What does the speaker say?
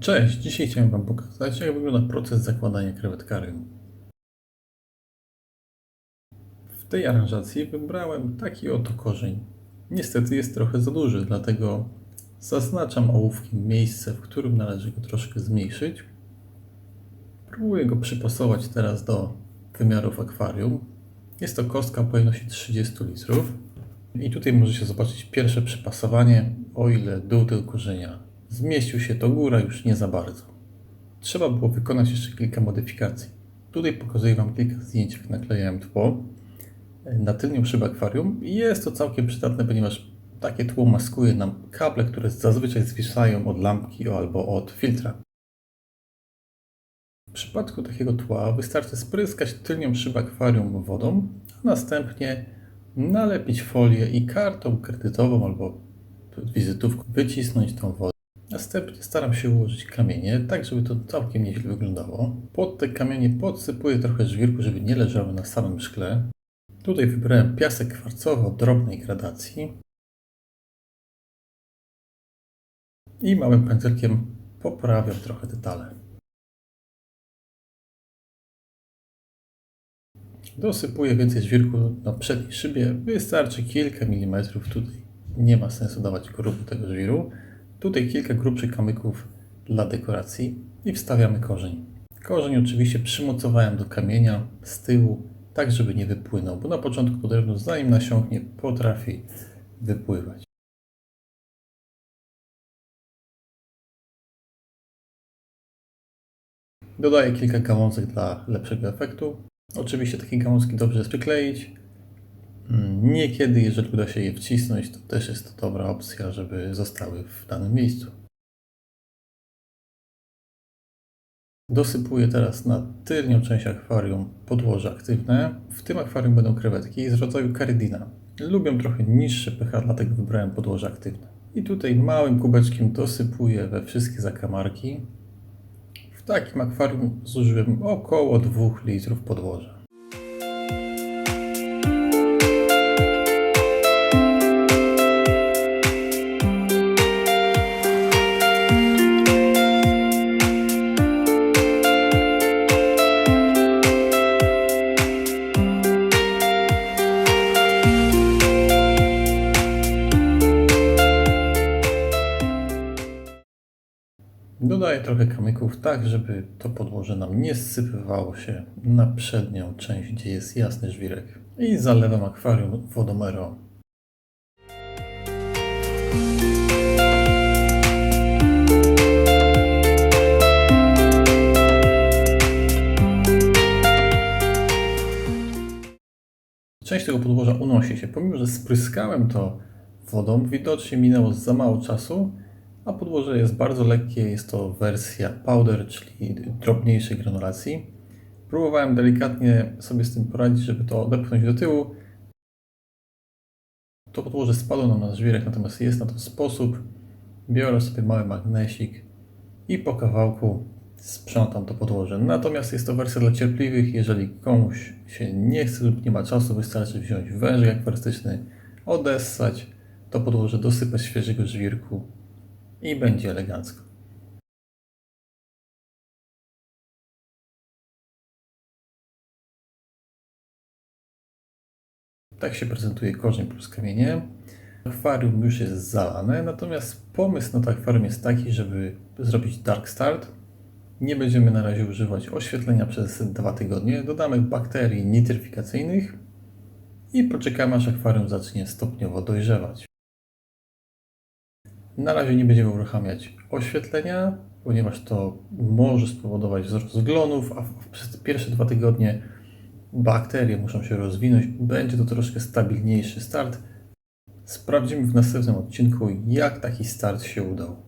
Cześć, dzisiaj chciałem Wam pokazać, jak wygląda proces zakładania krewetkarium. W tej aranżacji wybrałem taki oto korzeń. Niestety jest trochę za duży, dlatego zaznaczam ołówkiem miejsce, w którym należy go troszkę zmniejszyć. Próbuję go przypasować teraz do wymiarów akwarium. Jest to kostka o pojemności 30 litrów. I tutaj możecie zobaczyć pierwsze przypasowanie, o ile dół tego korzenia zmieścił się, to góra już nie za bardzo. Trzeba było wykonać jeszcze kilka modyfikacji. Tutaj pokazuję Wam kilka zdjęć, jak naklejałem tło na tylnią szybę akwarium jest to całkiem przydatne, ponieważ takie tło maskuje nam kable, które zazwyczaj zwisają od lampki albo od filtra. W przypadku takiego tła wystarczy spryskać tylnią szybę akwarium wodą, a następnie nalepić folię i kartą kredytową albo wizytówką wycisnąć tą wodę. Następnie staram się ułożyć kamienie, tak żeby to całkiem nieźle wyglądało. Pod te kamienie podsypuję trochę żwirku, żeby nie leżały na samym szkle. Tutaj wybrałem piasek kwarcowy o drobnej gradacji. I małym pędzelkiem poprawiam trochę detale. Dosypuję więcej żwirku na przedniej szybie. Wystarczy kilka milimetrów tutaj. Nie ma sensu dawać grubu tego żwiru. Tutaj kilka grubszych kamyków dla dekoracji i wstawiamy korzeń. Korzeń oczywiście przymocowałem do kamienia z tyłu, tak żeby nie wypłynął, bo na początku to drewno zanim nasiąknie potrafi wypływać. Dodaję kilka gałązek dla lepszego efektu. Oczywiście takie gałązki dobrze przykleić. Niekiedy, jeżeli uda się je wcisnąć, to też jest to dobra opcja, żeby zostały w danym miejscu. Dosypuję teraz na tylnią część akwarium podłoże aktywne. W tym akwarium będą krewetki z rodzaju Caridina. Lubię trochę niższe pH, dlatego wybrałem podłoże aktywne. I tutaj małym kubeczkiem dosypuję we wszystkie zakamarki. W takim akwarium zużyłem około 2 litrów podłoża. Dodaję trochę kamyków tak, żeby to podłoże nam nie zsypywało się na przednią część, gdzie jest jasny żwirek. I zalewam akwarium wodą Ero. Część tego podłoża unosi się. Pomimo, że spryskałem to wodą, widocznie minęło za mało czasu, a podłoże jest bardzo lekkie. Jest to wersja powder, czyli drobniejszej granulacji. Próbowałem delikatnie sobie z tym poradzić, żeby to odepchnąć do tyłu. To podłoże spadło nam na żwirek, natomiast jest na to sposób. Biorę sobie mały magnesik i po kawałku sprzątam to podłoże. Natomiast jest to wersja dla cierpliwych. Jeżeli komuś się nie chce lub nie ma czasu, wystarczy wziąć wężyk akwarystyczny, odessać, to podłoże dosypać świeżego żwirku i będzie elegancko. Tak się prezentuje korzeń plus kamienie. Akwarium już jest zalane, natomiast pomysł na to akwarium jest taki, żeby zrobić dark start. Nie będziemy na razie używać oświetlenia przez dwa tygodnie. Dodamy bakterii nitryfikacyjnych i poczekamy aż akwarium zacznie stopniowo dojrzewać. Na razie nie będziemy uruchamiać oświetlenia, ponieważ to może spowodować wzrost zglonów, a przez pierwsze dwa tygodnie bakterie muszą się rozwinąć. Będzie to troszkę stabilniejszy start. Sprawdzimy w następnym odcinku, jak taki start się udał.